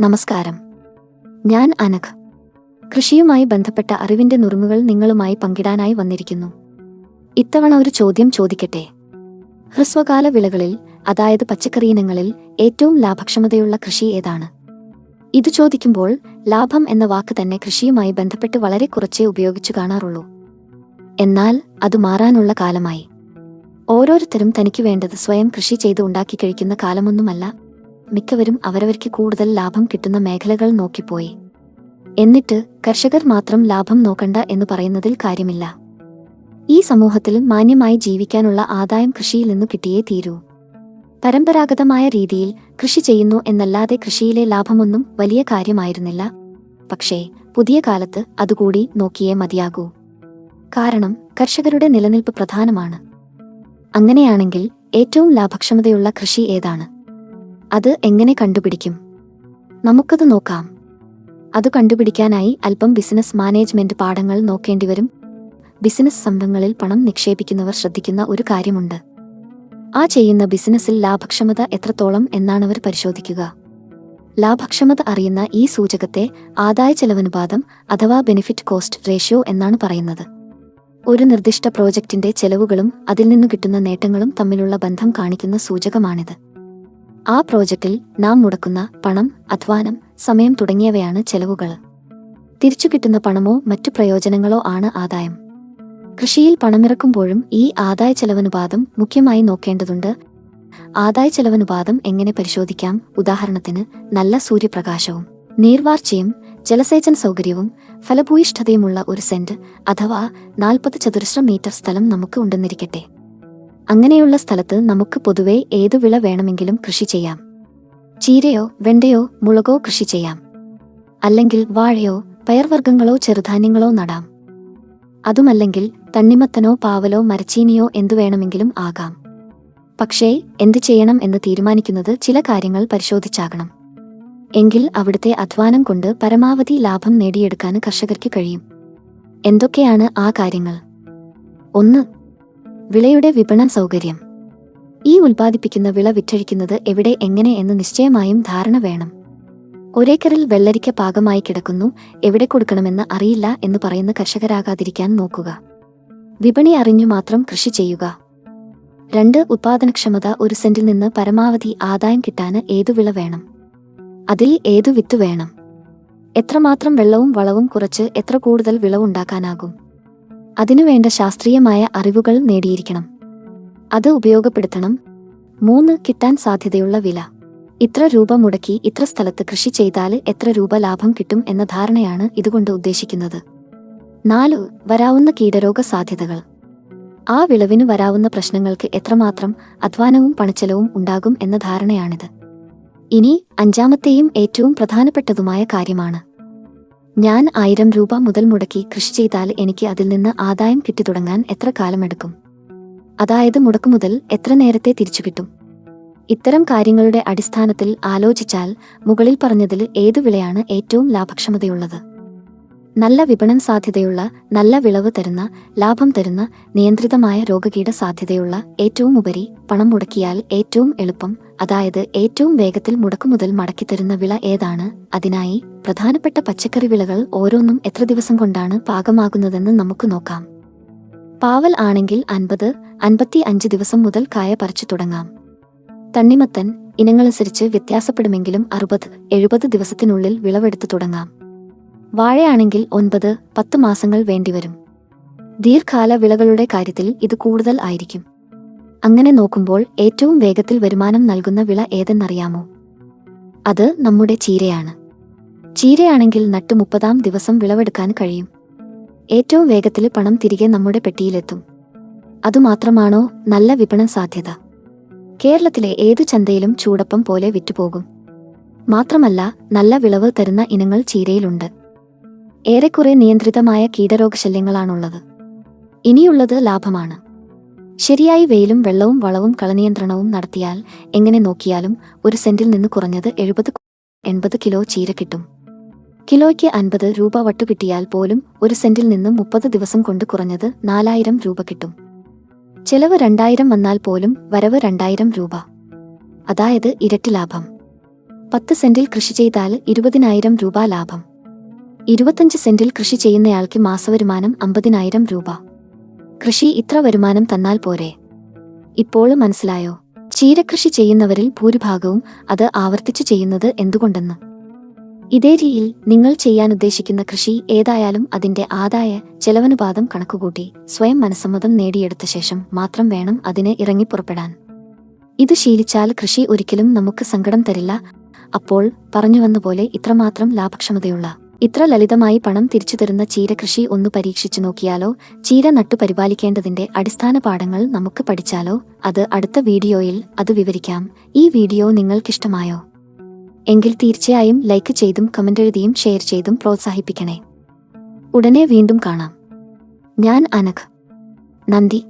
നമസ്കാരം. ഞാൻ അനഘ്. കൃഷിയുമായി ബന്ധപ്പെട്ട അറിവിന്റെ നുറുങ്ങുകൾ നിങ്ങളുമായി പങ്കിടാനായി വന്നിരിക്കുന്നു. ഇത്തവണ ഒരു ചോദ്യം ചോദിക്കട്ടെ? ഹ്രസ്വകാല വിളകളിൽ അതായത് പച്ചക്കറി ഇനങ്ങളിൽ ഏറ്റവും ലാഭക്ഷമതയുള്ള കൃഷി ഏതാണ്? ഇത് ചോദിക്കുമ്പോൾ ലാഭം എന്ന വാക്ക് തന്നെ കൃഷിയുമായി ബന്ധപ്പെട്ട് വളരെ കുറച്ചേ ഉപയോഗിച്ചു കാണാറുള്ളൂ. എന്നാൽ അത് മാറാനുള്ള കാലമായി. ഓരോരുത്തരും തനിക്ക് വേണ്ടത് സ്വയം കൃഷി ചെയ്ത് ഉണ്ടാക്കി കഴിക്കുന്ന കാലമൊന്നുമല്ല. മിക്കവരും അവരവർക്ക് കൂടുതൽ ലാഭം കിട്ടുന്ന മേഖലകൾ നോക്കിപ്പോയി. എന്നിട്ട് കർഷകർ മാത്രം ലാഭം നോക്കണ്ട എന്ന് പറയുന്നതിൽ കാര്യമില്ല. ഈ സമൂഹത്തിൽ മാന്യമായി ജീവിക്കാനുള്ള ആദായം കൃഷിയിൽ നിന്ന് കിട്ടിയേ തീരൂ. പരമ്പരാഗതമായ രീതിയിൽ കൃഷി ചെയ്യുന്നു എന്നല്ലാതെ കൃഷിയിലെ ലാഭമൊന്നും വലിയ കാര്യമായിരുന്നില്ല. പക്ഷേ പുതിയ കാലത്ത് അതുകൂടി നോക്കിയേ മതിയാകൂ. കാരണം കർഷകരുടെ നിലനിൽപ്പ് പ്രധാനമാണ്. അങ്ങനെയാണെങ്കിൽ ഏറ്റവും ലാഭക്ഷമതയുള്ള കൃഷി ഏതാണ്? അത് എങ്ങനെ കണ്ടുപിടിക്കും? നമുക്കത് നോക്കാം. അത് കണ്ടുപിടിക്കാനായി അല്പം ബിസിനസ് മാനേജ്മെന്റ് പാഠങ്ങൾ നോക്കേണ്ടിവരും ബിസിനസ് സംഘങ്ങളിൽ പണം നിക്ഷേപിക്കുന്നവർ ശ്രദ്ധിക്കുന്ന ഒരു കാര്യമുണ്ട്. ആ ചെയ്യുന്ന ബിസിനസ്സിൽ ലാഭക്ഷമത എത്രത്തോളം എന്നാണവർ പരിശോധിക്കുക. ലാഭക്ഷമത അറിയുന്ന ഈ സൂചകത്തെ ആദായ ചെലവനുപാതം അഥവാ ബെനിഫിറ്റ് കോസ്റ്റ് റേഷ്യോ എന്നാണ് പറയുന്നത്. ഒരു നിർദ്ദിഷ്ട പ്രോജക്റ്റിന്റെ ചെലവുകളും അതിൽ നിന്ന് കിട്ടുന്ന നേട്ടങ്ങളും തമ്മിലുള്ള ബന്ധം കാണിക്കുന്ന സൂചകമാണിത്. ആ പ്രോജക്റ്റിൽ നാം മുടക്കുന്ന പണം അധ്വാനം സമയം തുടങ്ങിയവയാണ് ചെലവുകൾ. തിരിച്ചു കിട്ടുന്ന പണമോ മറ്റു പ്രയോജനങ്ങളോ ആണ് ആദായം. കൃഷിയിൽ പണമിറക്കുമ്പോഴും ഈ ആദായ ചെലവനുപാതം മുഖ്യമായി നോക്കേണ്ടതുണ്ട്. ആദായ ചെലവനുപാതം എങ്ങനെ പരിശോധിക്കാം? ഉദാഹരണത്തിന് നല്ല സൂര്യപ്രകാശവും നീർവാർച്ചയും ജലസേചന സൗകര്യവും ഫലഭൂയിഷ്ഠതയുമുള്ള ഒരു സെന്റ് അഥവാ നാൽപ്പത് ചതുരശ്ര മീറ്റർ സ്ഥലം നമുക്ക് ഉണ്ടെന്നിരിക്കട്ടെ. അങ്ങനെയുള്ള സ്ഥലത്ത് നമുക്ക് പൊതുവെ ഏതു വിള വേണമെങ്കിലും കൃഷി ചെയ്യാം. ചീരയോ വെണ്ടയോ മുളകോ കൃഷി ചെയ്യാം. അല്ലെങ്കിൽ വാഴയോ പയർവർഗങ്ങളോ ചെറുധാന്യങ്ങളോ നടാം. അതുമല്ലെങ്കിൽ തണ്ണിമത്തനോ പാവലോ മരച്ചീനിയോ എന്തു വേണമെങ്കിലും ആകാം. പക്ഷേ എന്തു ചെയ്യണം എന്ന് തീരുമാനിക്കുന്നത് ചില കാര്യങ്ങൾ പരിശോധിച്ചാകണം. എങ്കിൽ അവിടുത്തെ അധ്വാനം കൊണ്ട് പരമാവധി ലാഭം നേടിയെടുക്കാൻ കർഷകർക്ക് കഴിയും. എന്തൊക്കെയാണ് ആ കാര്യങ്ങൾ? ഒന്ന് വിളയുടെ വിപണന സൗകര്യം. ഈ ഉൽപ്പാദിപ്പിക്കുന്ന വിള വിറ്റഴിക്കുന്നത് എവിടെ എങ്ങനെ എന്ന് നിശ്ചയമായും ധാരണ വേണം. ഒരേക്കറിൽ വെള്ളരിക്ക പാകമായി കിടക്കുന്നു എവിടെ കൊടുക്കണമെന്ന് അറിയില്ല എന്ന് പറയുന്ന കർഷകരാകാതിരിക്കാൻ നോക്കുക. വിപണി അറിഞ്ഞു മാത്രം കൃഷി ചെയ്യുക. രണ്ട് ഉത്പാദനക്ഷമത ഒരു സെന്റിൽ നിന്ന് പരമാവധി ആദായം കിട്ടാന് ഏതു വിള വേണം? അതിൽ ഏതു വിത്ത് വേണം? എത്രമാത്രം വെള്ളവും വളവും കുറച്ച് എത്ര കൂടുതൽ വിളവുണ്ടാക്കാനാകും? അതിനുവേണ്ട ശാസ്ത്രീയമായ അറിവുകൾ നേടിയിരിക്കണം. അത് ഉപയോഗപ്പെടുത്തണം. മൂന്ന് കിട്ടാൻ സാധ്യതയുള്ള വില. ഇത്ര രൂപ മുടക്കി ഇത്ര സ്ഥലത്ത് കൃഷി ചെയ്താൽ എത്ര രൂപ ലാഭം കിട്ടും എന്ന ധാരണയാണ് ഇതുകൊണ്ട് ഉദ്ദേശിക്കുന്നത്. നാല് വരാവുന്ന കീടരോഗ സാധ്യതകൾ. ആ വിളവിന് വരാവുന്ന പ്രശ്നങ്ങൾക്ക് എത്രമാത്രം അധ്വാനവും പണച്ചെലവും ഉണ്ടാകും എന്ന ധാരണയാണിത്. ഇനി അഞ്ചാമത്തെയും ഏറ്റവും പ്രധാനപ്പെട്ടതുമായ കാര്യമാണ്. ഞാൻ ആയിരം രൂപ മുതൽ മുടക്കി കൃഷി ചെയ്താൽ എനിക്ക് അതിൽ നിന്ന് ആദായം കിട്ടി തുടങ്ങാൻ എത്ര കാലമെടുക്കും? അതായത് മുടക്കുമുതൽ എത്ര നേരത്തെ തിരിച്ചു കിട്ടും? ഇത്തരം കാര്യങ്ങളുടെ അടിസ്ഥാനത്തിൽ ആലോചിച്ചാൽ മുകളിൽ പറഞ്ഞതിൽ ഏതു വിളയാണ് ഏറ്റവും ലാഭക്ഷമതയുള്ളത്? നല്ല വിപണൻ സാധ്യതയുള്ള നല്ല വിളവ് തരുന്ന ലാഭം തരുന്ന നിയന്ത്രിതമായ രോഗകീട സാധ്യതയുള്ള ഏറ്റവും ഉപരി പണം മുടക്കിയാൽ ഏറ്റവും എളുപ്പം അതായത് ഏറ്റവും വേഗത്തിൽ മുടക്കുമുതൽ മടക്കിത്തരുന്ന വിള ഏതാണ്? അതിനായി പ്രധാനപ്പെട്ട പച്ചക്കറി വിളകൾ ഓരോന്നും എത്ര ദിവസം കൊണ്ടാണ് പാകമാകുന്നതെന്ന് നമുക്ക് നോക്കാം. പാവൽ ആണെങ്കിൽ അൻപത് അൻപത്തി അഞ്ച് ദിവസം മുതൽ കായ പറിച്ചു തുടങ്ങാം. തണ്ണിമത്തൻ ഇനങ്ങളനുസരിച്ച് വ്യത്യാസപ്പെടുമെങ്കിലും അറുപത് എഴുപത് ദിവസത്തിനുള്ളിൽ വിളവെടുത്ത് തുടങ്ങാം. വാഴയാണെങ്കിൽ ഒൻപത് പത്ത് മാസങ്ങൾ വേണ്ടിവരും. ദീർഘകാല വിളകളുടെ കാര്യത്തിൽ ഇത് കൂടുതൽ ആയിരിക്കും. അങ്ങനെ നോക്കുമ്പോൾ ഏറ്റവും വേഗത്തിൽ വരുമാനം നൽകുന്ന വിള ഏതെന്നറിയാമോ? അത് നമ്മുടെ ചീരയാണ്. ചീരയാണെങ്കിൽ നട്ട് മുപ്പതാം ദിവസം വിളവെടുക്കാൻ കഴിയും. ഏറ്റവും വേഗത്തിൽ പണം തിരികെ നമ്മുടെ പെട്ടിയിലെത്തും. അതുമാത്രമാണോ നല്ല വിപണന സാധ്യത? കേരളത്തിലെ ഏതു ചന്തയിലും ചൂടപ്പം പോലെ വിറ്റുപോകും. മാത്രമല്ല നല്ല വിളവ് തരുന്ന ഇനങ്ങൾ ചീരയിലുണ്ട്. ഏറെക്കുറെ നിയന്ത്രിതമായ കീടരോഗശല്യങ്ങളാണുള്ളത്. ഇനിയുള്ളത് ലാഭമാണ്. ശരിയായി വെയിലും വെള്ളവും വളവും കളനിയന്ത്രണവും നടത്തിയാൽ എങ്ങനെ നോക്കിയാലും ഒരു സെന്റിൽ നിന്ന് കുറഞ്ഞത് എഴുപത് എൺപത് കിലോ ചീര കിട്ടും. കിലോയ്ക്ക് അൻപത് രൂപ വട്ടു കിട്ടിയാൽ പോലും ഒരു സെന്റിൽ നിന്ന് മുപ്പത് ദിവസം കൊണ്ട് കുറഞ്ഞത് നാലായിരം രൂപ കിട്ടും. ചെലവ് രണ്ടായിരം വന്നാൽ പോലും വരവ് രണ്ടായിരം രൂപ. അതായത് ഇരട്ടി ലാഭം. പത്ത് സെന്റിൽ കൃഷി ചെയ്താൽ ഇരുപതിനായിരം രൂപ ലാഭം. ഇരുപത്തഞ്ച് സെന്റിൽ കൃഷി ചെയ്യുന്നയാൾക്ക് മാസവരുമാനം അമ്പതിനായിരം രൂപ. കൃഷി ഇത്ര വരുമാനം തന്നാൽ പോരെ. ഇപ്പോഴും മനസ്സിലായോ? ചീരകൃഷി ചെയ്യുന്നവരിൽ ഭൂരിഭാഗവും അത് ആവർത്തിച്ചു ചെയ്യുന്നത് എന്തുകൊണ്ടെന്ന്? ഇതേ രീതിയിൽ നിങ്ങൾ ചെയ്യാൻ ഉദ്ദേശിക്കുന്ന കൃഷി ഏതായാലും അതിന്റെ ആദായ ചെലവനുപാതം കണക്കുകൂട്ടി സ്വയം മനസ്സമ്മതം നേടിയെടുത്ത ശേഷം മാത്രം വേണം അതിന് ഇറങ്ങിപ്പുറപ്പെടാൻ ഇത് ശീലിച്ചാൽ കൃഷി ഒരിക്കലും നമുക്ക് സങ്കടം തരില്ല. അപ്പോൾ പറഞ്ഞു വന്ന പോലെ ഇത്രമാത്രം ലാഭക്ഷമതയുള്ള ഇത്ര ലളിതമായി പണം തിരിച്ചു തരുന്ന ചീരകൃഷി ഒന്ന് പരീക്ഷിച്ചു നോക്കിയാലോ? ചീര നട്ടു പരിപാലിക്കേണ്ടതിന്റെ അടിസ്ഥാന പാഠങ്ങൾ നമുക്ക് പഠിച്ചാലോ? അത് അടുത്ത വീഡിയോയിൽ അത് വിവരിക്കാം. ഈ വീഡിയോ നിങ്ങൾക്കിഷ്ടമായോ? എങ്കിൽ തീർച്ചയായും ലൈക്ക് ചെയ്തും കമന്റ് എഴുതിയും ഷെയർ ചെയ്തും പ്രോത്സാഹിപ്പിക്കണേ. ഉടനെ വീണ്ടും കാണാം. ഞാൻ അനഘ്. നന്ദി.